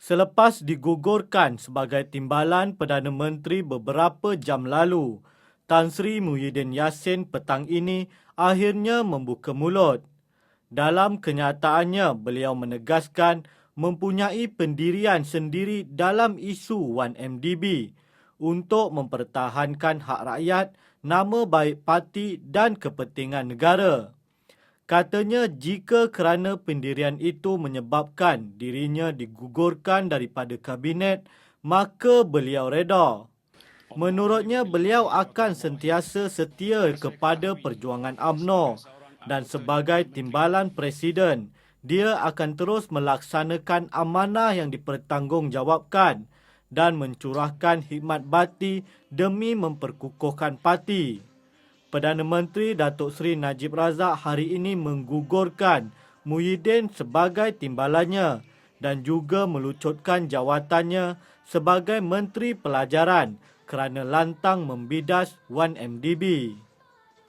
Selepas digugurkan sebagai timbalan Perdana Menteri beberapa jam lalu, Tan Sri Muhyiddin Yassin petang ini akhirnya membuka mulut. Dalam kenyataannya, beliau menegaskan mempunyai pendirian sendiri dalam isu 1MDB untuk mempertahankan hak rakyat, nama baik parti dan kepentingan negara. Katanya jika kerana pendirian itu menyebabkan dirinya digugurkan daripada kabinet, maka beliau reda. Menurutnya, beliau akan sentiasa setia kepada perjuangan AMNO dan sebagai timbalan presiden, dia akan terus melaksanakan amanah yang dipertanggungjawabkan dan mencurahkan khidmat bakti demi memperkukuhkan parti. Perdana Menteri Datuk Seri Najib Razak hari ini menggugurkan Muhyiddin sebagai timbalannya dan juga melucutkan jawatannya sebagai Menteri Pelajaran kerana lantang membidas 1MDB.